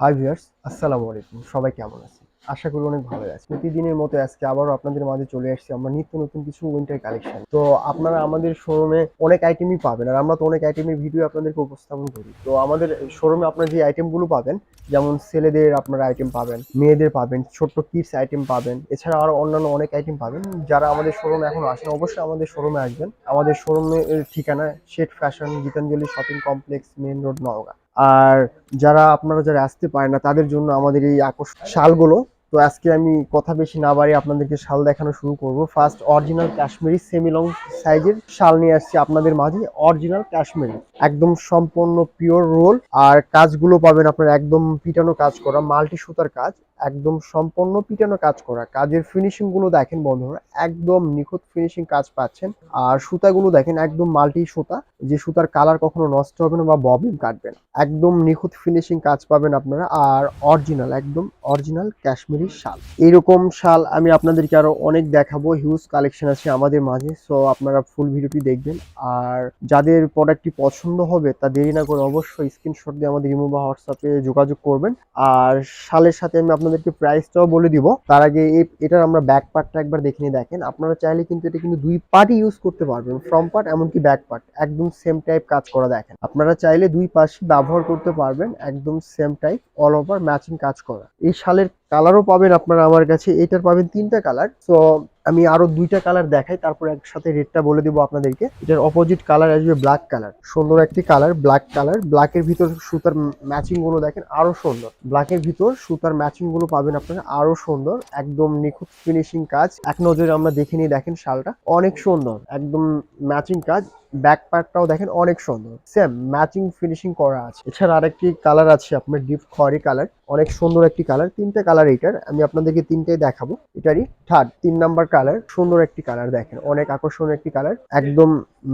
Hi viewers আসসালামু আলাইকুম। সবাই কেমন আছেন? আশা করি অনেক ভালো আছে প্রতিদিনের মতো আজকে আবারও আপনাদের মাঝে চলে আসছি আমরা নিত্য নতুন কিছু উইন্টার কালেকশন তো আপনারা আমাদের শোরুমে অনেক আইটেমই পাবেন আর আমরা তো অনেক আইটেমের ভিডিও আপনাদেরকে উপস্থাপন করি। তো আমাদের শোরুমে আপনারা যে আইটেমগুলো পাবেন, যেমন ছেলেদের আপনারা আইটেম পাবেন, মেয়েদের পাবেন, ছোট্ট কিডস আইটেম পাবেন, এছাড়া আরও অন্যান্য অনেক আইটেম পাবেন। যারা আমাদের শোরুমে এখন আসেন, অবশ্যই আমাদের শোরুমে আসবেন। আমাদের শোরুমের ঠিকানা shade fashion Gitanjali shopping complex main road Naogaon. আর যারা আপনারা যারা আসতে পারে না, তাদের জন্য আমাদের এই আকর্ষণ শালগুলো। তো আজকে আমি কথা বেশি না বাড়িয়ে আপনাদেরকে শাল দেখানো শুরু করব। First original Kashmiri semi long সাইজের শাল নিয়ে আসছি আপনাদের মাঝে। অরিজিনাল কাশ্মীরি একদম সম্পূর্ণ পিওর রোল আর কাজগুলো পাবেন আপনার একদম পিটানো কাজ করা মাল্টি সুতার কাজ, একদম সম্পূর্ণ পিটানো কাজ করা। কাজের ফিনিশিংগুলো দেখেন বন্ধুরা, একদম নিখুঁত ফিনিশিং কাজ পাচ্ছেন। আর সুতাগুলো দেখেন একদম মাল্টি সুতা, যে সুতার কালার কখনো নষ্ট হবে না বা ববিন কাটবে না। একদম নিখুঁত ফিনিশিং কাজ পাবেন আপনারা, আর অরিজিনাল একদম অরিজিনাল কাশ্মীরি শাল। এরকম শাল আমি আপনাদেরকে আরও অনেক দেখাবো হিউজ কালেকশন আছে আমাদের মাঝে সো আপনারা ফুল ভিডিওটি দেখবেন। আর যাদের প্রোডাক্টটি পছন্দ হবে, তা দেরি না করে অবশ্যই স্ক্রিনশট দিয়ে আমাদের ইমো বা হোয়াটসঅ্যাপে যোগাযোগ করবেন। আর শালের সাথে আমি আপনাদেরকে প্রাইসটাও বলে দিব। তার আগে এটার আমরা ব্যাক পার্টটা একবার দেখে নিয়ে দেখেন। আপনারা চাইলে কিন্তু এটা কিন্তু দুই পার্টই ইউজ করতে পারবেন ফ্রন্ট পার্ট এমনকি ব্যাক পার্ট একদম সেম টাইপ কাজ করা দেখেন। আপনারা চাইলে দুই পাশই ব্যবহার করতে পারবেন, একদম same type all over matching কাজ করা। এই শালের কালারও পাবেন আপনারা আমার কাছে, এটার পাবেন তিনটা কালার। তো আমি আরও দুইটা কালার দেখাই, তারপর একসাথে রেটটা বলে দিব আপনাদেরকে। এটার অপোজিট কালার আসবে ব্ল্যাক কালার সুন্দর একটি কালার ব্ল্যাক কালার ব্ল্যাকের ভিতর সুতার ম্যাচিংগুলো দেখেন, আরও সুন্দর। ব্ল্যাকের ভিতর সুতার ম্যাচিংগুলো পাবেন আপনারা, আরও সুন্দর। একদম নিখুঁত ফিনিশিং কাজ। এক নজরে আমরা দেখে নিয়ে দেখেন শালটা। অনেক সুন্দর, একদম ম্যাচিং কাজ। ব্যাক পার্টটাও দেখেন অনেক সুন্দর। সেম ম্যাচিং ফিনিশিং করা আছে। এছাড়া আরেকটি কালার আছে আপনার ডিপ খয়েরি কালার অনেক সুন্দর একটি কালার তিনটা কালার এটার। আমি আপনাদেরকে তিনটাই দেখাবো। এটারই থার্ড তিন নাম্বার কালার সুন্দর একটি কালার দেখেন। অনেক আকর্ষণীয় একটি কালার একদম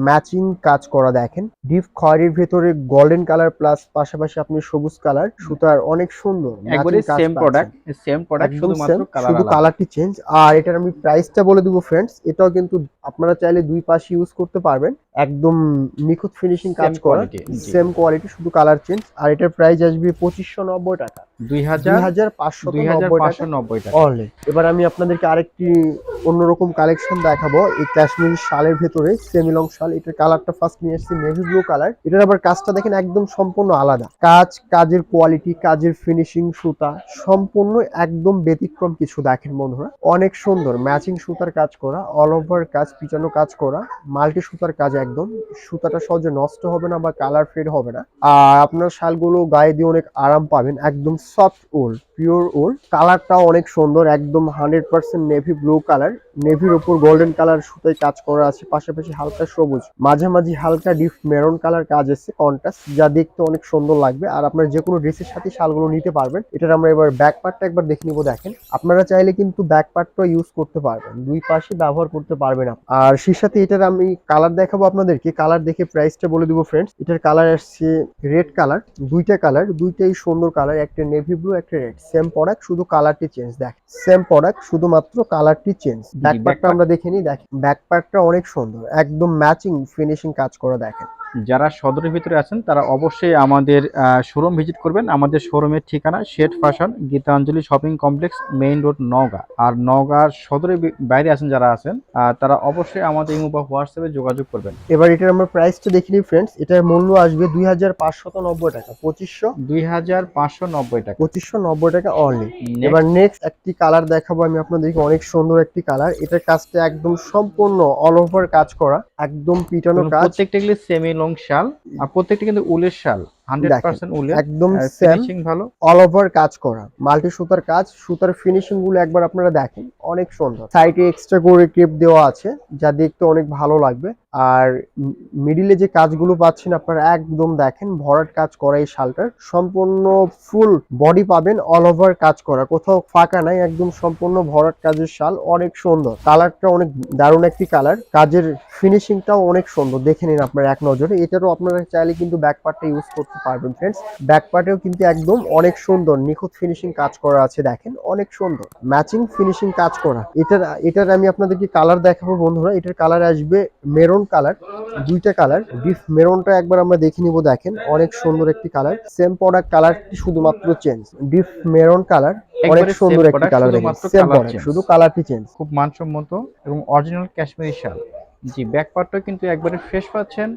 ম্যাচিং কাজ করা দেখেন। ডিপ খয়েরির ভেতরে গোল্ডেন কালার প্লাস পাশাপাশি আপনি সবুজ কালার সুতার অনেক সুন্দর একবারে সেম প্রোডাক্ট সেম প্রোডাক্ট শুধুমাত্র কালার শুধু কালারটি চেঞ্জ আর এটার আমি প্রাইসটা বলে দিব ফ্রেন্ডস এটাও কিন্তু আপনারা চাইলে দুই পাশ ইউজ করতে পারবেন। একদম নিখুঁত ফিনিশিং কাজ করা। সেম কোয়ালিটি শুধু কালার চেঞ্জ আর এটার প্রাইস আসবে পঁচিশশো নব্বই টাকা। এবার আমি আপনাদেরকে আরেকটি অন্যরকম কালেকশন দেখাবো। এই কাশ্মীরি শালের ভেতরে সেমি লং শাল। এটার কালারটা ফার্স্ট নিয়ে এসেছি নেভি ব্লু কালার এটার আবার কাজটা দেখেন একদম সম্পূর্ণ আলাদা। কাজ কাজের কোয়ালিটি কাজের ফিনিশিং সুতা সম্পূর্ণ একদম ব্যতিক্রম কিছু দেখেন বন্ধুরা। অনেক সুন্দর ম্যাচিং সুতার কাজ করা অল ওভার কাজ পিছানো কাজ করা মাল্টি সুতার কাজ একদম। সুতাটা সহজে নষ্ট হবে না বা কালার ফেড হবে না। আর আপনার শালগুলো গায়ে দিয়ে অনেক আরাম পাবেন একদম সফট উল পিওর উল কালারটাও অনেক সুন্দর একদম hundred percent navy blue colour নেভির উপর গোল্ডেন কালার সুতায় কাজ করা আছে, পাশাপাশি হালকা সবুজ মাঝামাঝি হালকা ডিপ মেরুন কালার কাজ আছে কন্ট্রাস্ট যা দেখতে অনেক সুন্দর লাগবে। আর আপনার যে কোনো ড্রেসের সাথে শালগুলো নিতে পারবেন, এটার আমরা এবার ব্যাক পার্টটা একবার দেখে নিব, দেখেন। আপনারা চাইলে কিন্তু ব্যাক পার্টটা ইউজ করতে পারবেন, দুই পাশে ব্যবহার করতে পারবেন। আর সেই সাথে এটার আমি কালার দেখাবো আপনাদেরকে কালার দেখে প্রাইসটা বলে দিব ফ্রেন্ডস এটার কালার আসছে রেড কালার দুইটা কালার দুইটাই সুন্দর কালার একটা নেভি ব্লু একটা রেড সেম প্রোডাক্ট শুধু কালারটি চেঞ্জ দেখ সেম প্রোডাক্ট শুধুমাত্র কালারটি চেঞ্জ ব্যাক পার্টটা আমরা দেখে নিই দেখেন ব্যাক পার্টটা অনেক সুন্দর একদম ম্যাচিং ফিনিশিং কাজ করা দেখেন। যারা সদরের ভিতরে আছেন তারা অবশ্যই আমাদের শোরুম ভিজিট করবেন। আমাদের শোরুমের ঠিকানা shade fashion Gitanjali shopping complex main road Naogaon. আর নওগাঁর সদরের বাইরে আছেন যারা আছেন তারা অবশ্যই আমাদের ইমো বা হোয়াটসঅ্যাপে যোগাযোগ করবেন। এবার এটার আমরা প্রাইসটা দেখে নিই ফ্রেন্ডস এটার মূল্য আসবে দুই হাজার পাঁচশত নব্বই টাকা পঁচিশশো? দুই হাজার পাঁচশো নব্বই টাকা। পঁচিশশো নব্বই টাকা অনলি এবার নেক্সট একটি কালার দেখাবো আমি আপনাদেরকে অনেক সুন্দর একটি কালার এটার কাজটা একদম সম্পূর্ণ অল ওভার কাজ করা একদম পিটানো কাজ। প্রত্যেকটা সেমি লং শাল আর প্রত্যেকটা কিন্তু উলের শাল। একদম ফিনিশিং ভালো। অল ওভার কাজ করা মাল্টি সুতার কাজ সুতার ফিনিশিংগুলো একবার আপনারা দেখেন অনেক সুন্দর। সাইডে এক্সট্রা করে ক্রেপ দেওয়া আছে যা দেখতে অনেক ভালো লাগবে। আর মিডিলে যে কাজগুলো পাচ্ছেন আপনারা একদম দেখেন ভরাট কাজ করা এই শালটার। সম্পূর্ণ ফুল বডি পাবেন অল ওভার কাজ করা। কোথাও ফাঁকা নাই একদম সম্পূর্ণ ভরাট কাজের শাল অনেক সুন্দর। কালারটা অনেক দারুণ একটি কালার। কাজের ফিনিশিংটাও অনেক সুন্দর। দেখে নিন আপনারা এক নজরে। এটারও আপনারা চাইলে কিন্তু ব্যাক পার্টটা ইউজ করতে করতে পারবেন ফ্রেন্ডস ব্যাক পার্টেও কিন্তু একদম অনেক সুন্দর নিখুঁত ফিনিশিং কাজ করা আছে দেখেন অনেক সুন্দর। ম্যাচিং ফিনিশিং কাজ করা। এটার এটার আমি আপনাদেরকে কালার দেখাবো বন্ধুরা। এটার কালার আসবে মেরুন কালার দুইটা কালার ডিপ মেরুনটা একবার আমরা দেখে নিব দেখেন অনেক সুন্দর একটি কালার সেম প্রোডাক্ট কালারটি শুধুমাত্র চেঞ্জ ডিপ মেরুন কালার অনেক সুন্দর একটি কালার দেখেন। সেম প্রোডাক্ট শুধু কালারটি চেঞ্জ খুব মানসম্মত এবং অরিজিনাল কাশ্মীরি শাল। জি ব্যাক পার্টটা কিন্তু একবারে ফ্রেশ পাচ্ছেন।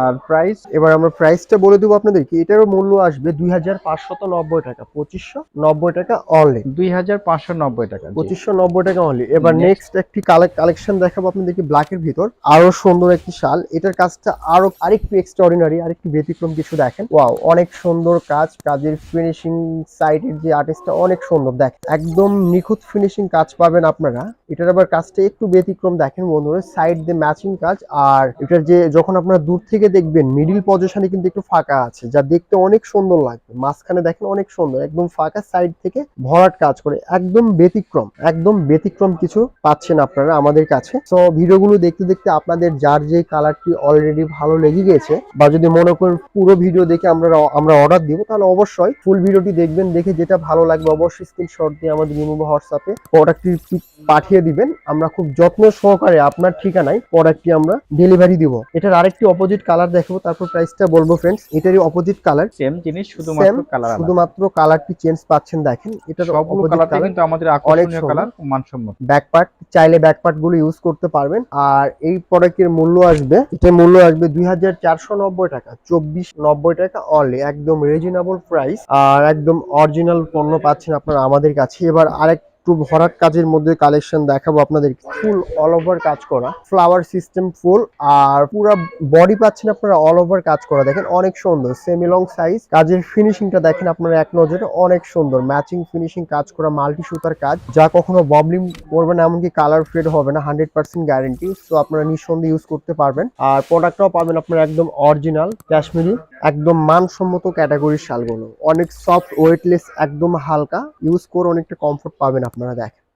আর প্রাইস এবার আমরা প্রাইসটা বলে দেবো আপনাদেরকে। এটারও মূল্য আসবে দুই হাজার পাঁচশত নব্বই টাকা পঁচিশশো নব্বই টাকা অনলি দুই হাজার পাঁচশো নব্বই টাকা। পঁচিশশো নব্বই টাকা অনলি এবার নেক্সট একটি কালেকশন দেখাবো আপনাদেরকে ব্ল্যাকের ভিতর। আরও সুন্দর একটি শাল। এটার কাজটা আরও আরেকটু এক্সট্রাঅর্ডিনারি আরেকটু ব্যতিক্রম কিছু দেখেন। ওয়াও অনেক সুন্দর কাজ। কাজের ফিনিশিং সাইডের যে আর্টিস্টটা অনেক সুন্দর। দেখেন একদম নিখুঁত ফিনিশিং কাজ পাবেন আপনারা। এটার আবার কাজটা একটু ব্যতিক্রম দেখেন বন্ধুরা। সাইড দিয়ে ম্যাচিং কাজ, আর এটার যে যখন আপনারা দূর থেকে দেখবেন মিডিল পজিশনে কিন্তু একটু ফাঁকা আছে, যা দেখতে অনেক সুন্দর লাগবে। মাঝখানে দেখেন অনেক সুন্দর, একদম ফাঁকা সাইড থেকে ভরাট কাজ করে, একদম ব্যতিক্রম একদম ব্যতিক্রম কিছু পাচ্ছেন আপনারা আমাদের কাছে। তো ভিডিওগুলো দেখতে দেখতে আপনাদের যার যে কালারটি অলরেডি ভালো লেগে গেছে, বা যদি মনে করেন পুরো ভিডিও দেখে আমরা আমরা অর্ডার দিব, তাহলে অবশ্যই ফুল ভিডিওটি দেখবেন, দেখে যেটা ভালো লাগবে অবশ্যই স্ক্রিনশট দিয়ে আমাদের রিমুভ হোয়াটসঅ্যাপে প্রোডাক্টটি পাঠিয়ে দিবেন। আমরা খুব যত্ন সহকারে আপনার ঠিকানায় প্রোডাক্টটি আমরা ডেলিভারি দিব। এটার আরেকটি অপোজিট কালার দেখাবো তারপর প্রাইসটা বলব ফ্রেন্ডস এটারই অপোজিট কালার সেম জিনিস শুধুমাত্র কালার শুধুমাত্র কালারটি চেঞ্জ পাচ্ছেন দেখেন এটার কালারটা colour। কিন্তু আমাদের আকর্ষণীয় কালার মানসম্মত। ব্যাক পার্ট চাইলে ব্যাক পার্টগুলো ইউজ করতে পারবেন। আর এই প্রোডাক্টের মূল্য আসবে এটার মূল্য আসবে দুই হাজার চারশো নব্বই টাকা চব্বিশ নব্বই টাকা অনলি একদম রিজনেবল প্রাইস আর একদম অরিজিনাল পণ্য পাচ্ছেন আপনারা আমাদের কাছে। এবার আরেক একটু ভরাট কাজের মধ্যে কালেকশন দেখাবো আপনাদের। ফুল অল ওভার কাজ করা। ফ্লাওয়ার সিস্টেম ফুল আর পুরো বডি পাচ্ছেন আপনারা অল ওভার কাজ করা। দেখেন অনেক সুন্দর সেমি লং সাইজ কাজের ফিনিশিংটা দেখেন আপনারা এক নজরে, অনেক সুন্দর। ম্যাচিং ফিনিশিং কাজ করা মাল্টি সুতার কাজ। যা কখনো ববলিং করবে না, এমনকি কালার ফেড হবে না হান্ড্রেড পার্সেন্ট গ্যারেন্টি তো আপনারা নিঃসন্দেহে ইউজ করতে পারবেন। আর প্রোডাক্টটাও পাবেন আপনারা একদম অরিজিনাল কাশ্মীরি একদম মানসম্মত ক্যাটাগরির শালগুলো। অনেক সফট ওয়েটলেস একদম হালকা। ইউজ করে অনেকটা কমফোর্ট পাবেন আপনারা দেখেন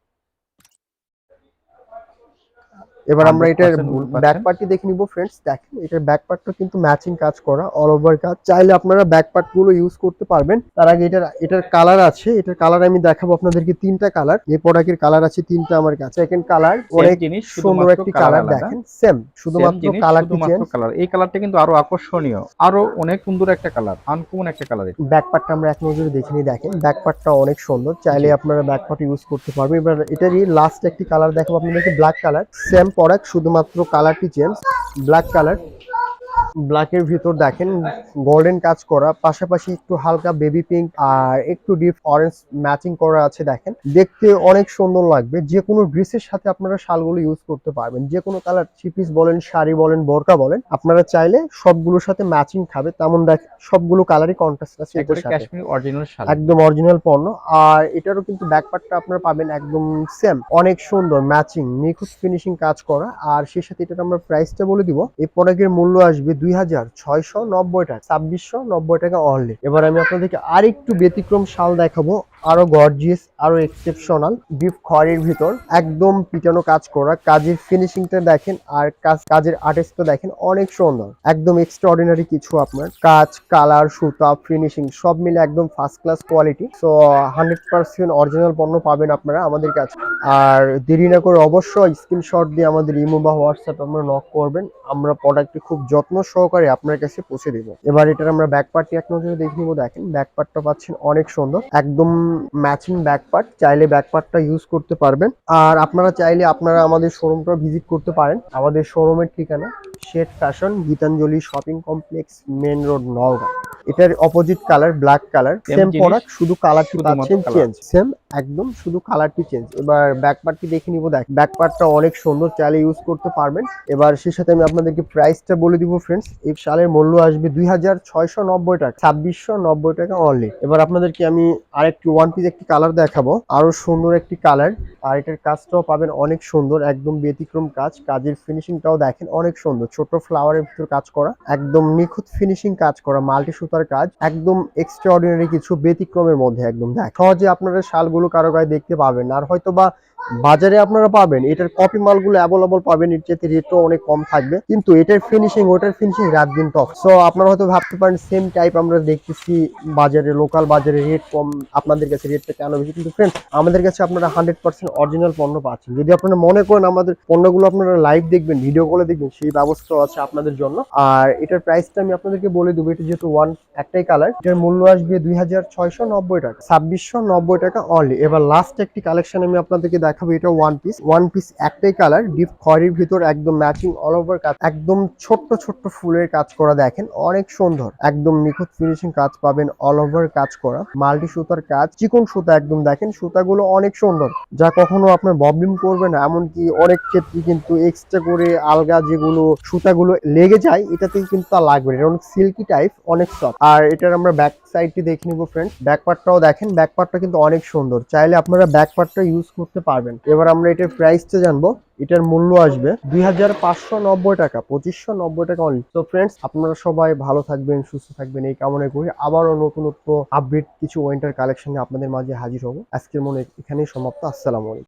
এবার আমরা এটার 100% wool ব্যাক পার্টটি দেখে নিব ফ্রেন্ডস দেখেন এটার ব্যাক পার্টটা কিন্তু ম্যাচিং কাজ করা অল ওভার কাজ। চাইলে আপনারা ব্যাক পার্টগুলো ইউজ করতে পারবেন। তার আগে এটার এটার কালার আছে। এটার কালার আমি দেখাবো আপনাদেরকে তিনটা কালার এই প্রোডাক্টের কালার আছে তিনটা আমার কাছে। সেকেন্ড কালার অনেক জিনিস সুন্দর শুধুমাত্র একটি কালার দেখেন সেম শুধুমাত্র কালার কালার এই কালারটা কিন্তু আরও আকর্ষণীয়। আরও অনেক সুন্দর একটা কালার আনকমন একটা কালার ব্যাক পার্টটা আমরা এক নজরে দেখে নিই দেখেন। ব্যাক পার্টটা অনেক সুন্দর। চাইলে আপনারা ব্যাক পার্ট ইউজ করতে পারবেন। এবার এটারই লাস্ট একটি কালার দেখাবো আপনাদেরকে ব্ল্যাক কালার সেম প্রোডাক্ট শুধুমাত্র কালারটি চেঞ্জ ব্ল্যাক কালার ব্ল্যাকের ভিতর দেখেন গোল্ডেন কাজ করা পাশাপাশি একটু হালকা বেবি পিঙ্ক আর একটু ডিপ অরেঞ্জ ম্যাচিং করা আছে দেখেন। দেখতে অনেক সুন্দর লাগবে যে কোনো ড্রেসের সাথে আপনারা শালগুলো ইউজ করতে পারবেন। যে কোনো কালার থ্রি পিস বলেন শাড়ি বলেন বোরকা বলেন আপনারা চাইলে সবগুলোর সাথে ম্যাচিং খাবে। তেমন দেখ সবগুলো কালারই কন্ট্রাস্ট আছে এটার কাশ্মীরি অরিজিনাল শাল। একদম অরিজিনাল পণ্য। আর এটারও কিন্তু ব্যাক পার্টটা আপনারা পাবেন একদম সেম অনেক সুন্দর ম্যাচিং নিখুঁত ফিনিশিং কাজ করা। আর সেই সাথে এটার আমরা প্রাইসটা বলে দিব। এই প্রোডাক্টের মূল্য আসবে দুই হাজার ছয়শো নব্বই টাকা, ছাব্বিশশো নব্বই টাকা অনলি এবার আমি আপনাদেরকে আরেকটু ব্যতিক্রম শাল দেখাবো। আরও গর্জিয়াস আরও এক্সেপশনাল ডিপ খড়ের ভিতর একদম পিটানো কাজ করা। কাজের ফিনিশিংটা দেখেন আর কাজ, কাজের আর্টিস্টটা দেখেন অনেক সুন্দর। একদম এক্সট্রাঅর্ডিনারি কিছু আপনার। কাজ কালার সুতা ফিনিশিং সব মিলে একদম first class quality so hundred percent original পণ্য পাবেন আপনারা আমাদের কাছে। আর দেরি না করে অবশ্যই স্ক্রিনশট দিয়ে আমাদের ইমো বা হোয়াটসঅ্যাপ আমরা নক করবেন। আমরা প্রোডাক্টটি খুব যত্ন সহকারে আপনার কাছে পৌঁছে দেবো। এবার এটার আমরা ব্যাক পার্টটি এক নজরে দেখে নিব। দেখেন ব্যাক পার্টটা পাচ্ছেন অনেক সুন্দর। একদম ম্যাচিং ব্যাক পার্ট চাইলে ব্যাক পার্টটা ইউজ করতে পারবেন। আর আপনারা চাইলে আপনারা আমাদের শোরুমটা ভিজিট করতে পারেন। আমাদের শোরুমের ঠিকানা shade fashion Gitanjali shopping complex main road Naogaon. এটার opposite colour black colour same product শুধু কালারটি পাচ্ছেন চেঞ্জ সেম একদম শুধু কালারটি চেঞ্জ এবার ব্যাক পার্টটি দেখে নিব দেখ। ব্যাক পার্টটা অনেক সুন্দর চাইলে ইউজ করতে পারবেন। এবার সেই সাথে আমি আপনাদেরকে প্রাইসটা বলে দিব ফ্রেন্ডস এই শালের মূল্য আসবে দুই হাজার ছয়শো নব্বই টাকা ছাব্বিশশো নব্বই টাকা অনলি এবার আপনাদেরকে আমি আরেকটি ওয়ান পিস একটি কালার দেখাবো। আরও সুন্দর একটি কালার আর এটার কাজটাও পাবেন অনেক সুন্দর একদম ব্যতিক্রম কাজ। কাজের ফিনিশিংটাও দেখেন অনেক সুন্দর। ছোট ফ্লাওয়ারের ভিতর কাজ করা, একদম নিখুঁত ফিনিশিং কাজ করা মাল্টি সুতার কাজ, একদম এক্সট্রাঅর্ডিনারি কিছু ব্যতিক্রমের মধ্যে একদম। দেখ, সহজে আপনারা শালগুলো কারও গায়ে দেখতে পাবেন আর হয়তো বা বাজারে আপনারা পাবেন, এটার কপি মালগুলো অ্যাভেলেবল পাবেন, এর চেয়ে রেটও অনেক কম থাকবে। কিন্তু এটার ফিনিশিং ওটার ফিনিশিং রাত দিন টপ সো আপনারা হয়তো ভাবতে পারেন সেম টাইপ আমরা দেখতেছি বাজারে লোকাল বাজারে রেট কম, আপনাদের কাছে রেটটা কেন বেশি? কিন্তু ফ্রেন্ডস আমাদের কাছে আপনারা হান্ড্রেড পার্সেন্ট অরিজিনাল পণ্য পাচ্ছেন। যদি আপনারা মনে করেন আমাদের পণ্যগুলো আপনারা লাইভ দেখবেন ভিডিও কলে দেখবেন, সেই ব্যবস্থা আছে আপনাদের জন্য। আর এটার প্রাইসটা আমি আপনাদেরকে বলে দেবো, এটা যেহেতু ওয়ান একটাই কালার এটার মূল্য আসবে দুই হাজার ছয়শো নব্বই টাকা, ছাব্বিশশো টাকা অনলি এবার লাস্ট একটি কালেকশন আমি আপনাদেরকে দেখাবো, এটা ওয়ান পিস ওয়ান পিস একটাই কালার ডিপ খয়েরির ভিতর একদম ম্যাচিং অল ওভার কাজ, একদম ছোট্ট ছোট্ট ফুলের কাজ করা দেখেন, অনেক সুন্দর। একদম নিখুঁত ফিনিশিং কাজ পাবেন অল ওভার কাজ করা। মাল্টি সুতার কাজ, চিকন সুতা একদম দেখেন, সুতাগুলো অনেক সুন্দর। যা কখনো আপনার ববলিং করবে না, এমনকি অনেক ক্ষেত্রে কিন্তু এক্সট্রা করে আলগা যেগুলো সুতাগুলো লেগে যায় এটাতে কিন্তু তা লাগবে। এটা অনেক সিল্কি টাইপ অনেক সফট আর এটার আমরা ব্যাক সাইডটি দেখে নিবো ফ্রেন্ড ব্যাক পার্টটাও দেখেন ব্যাক পার্টটা কিন্তু অনেক সুন্দর। চাইলে আপনারা ব্যাক পার্টটা ইউজ করতে পারবেন। এবার আমরা এটার প্রাইসটা জানব। এটার মূল্য আসবে দুই হাজার পাঁচশো নব্বই টাকা, পঁচিশশো টাকা অনলি তো ফ্রেন্ডস আপনারা সবাই ভালো থাকবেন, সুস্থ থাকবেন, এই কামনা করি। আবারও নতুনত্ব আপডেট কিছু ওয়েন্টার কালেকশনে আপনাদের মাঝে হাজির হব। আজকের মনে এখানেই সমাপ্ত। আসসালামু